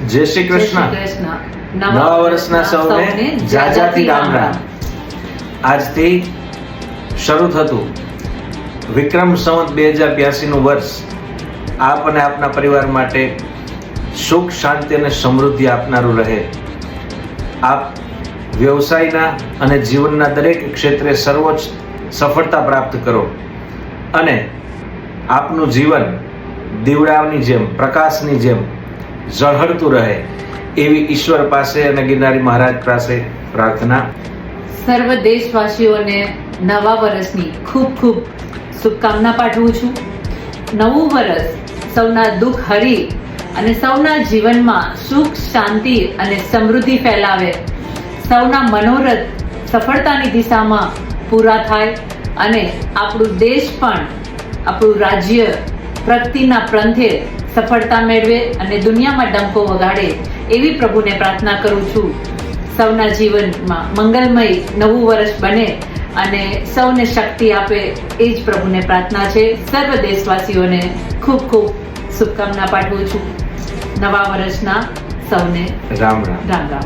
જય શ્રી કૃષ્ણ. નવા વર્ષના સૌને જાજાતી રામ રામ. આજથી શરૂ થતું વિક્રમ સંવત બે હજાર બ્યાસીનું વર્ષ આપ અને આપના પરિવાર માટે સુખ શાંતિ અને સમૃદ્ધિ આપનારું રહે. આપ વ્યવસાયના અને જીવનના દરેક ક્ષેત્રે સર્વોચ્ચ સફળતા પ્રાપ્ત કરો અને આપનું જીવન દીવડાની જેમ પ્રકાશની જેમ ઝળહળતું રહે એવી ઈશ્વર પાસે અને ગિરનારી મહારાજ પાસે પ્રાર્થના. સર્વ દેશવાસીઓને નવા વર્ષની ખૂબ ખૂબ શુભકામના પાઠવું છું. નવું વર્ષ સૌના દુઃખ હરી અને સૌના જીવનમાં સુખ, શાંતિ અને સમૃદ્ધિ ફેલાવે. સૌના મનોરથ સફળતાની દિશામાં પૂરા થાય અને આપણું દેશ પણ, આપણું રાજ્ય પ્રગતિના પંથે સફળતા મેળવે અને દુનિયામાં ડંકો વગાડે એવી પ્રભુને પ્રાર્થના કરું છું. સૌના જીવનમાં મંગલમય નવું વર્ષ બને અને સૌને શક્તિ આપે એ જ પ્રભુને પ્રાર્થના છે. સર્વ દેશવાસીઓને ખૂબ ખૂબ શુભકામના પાઠવું છું. નવા વર્ષના સૌને રામ રામ. રામ રામ.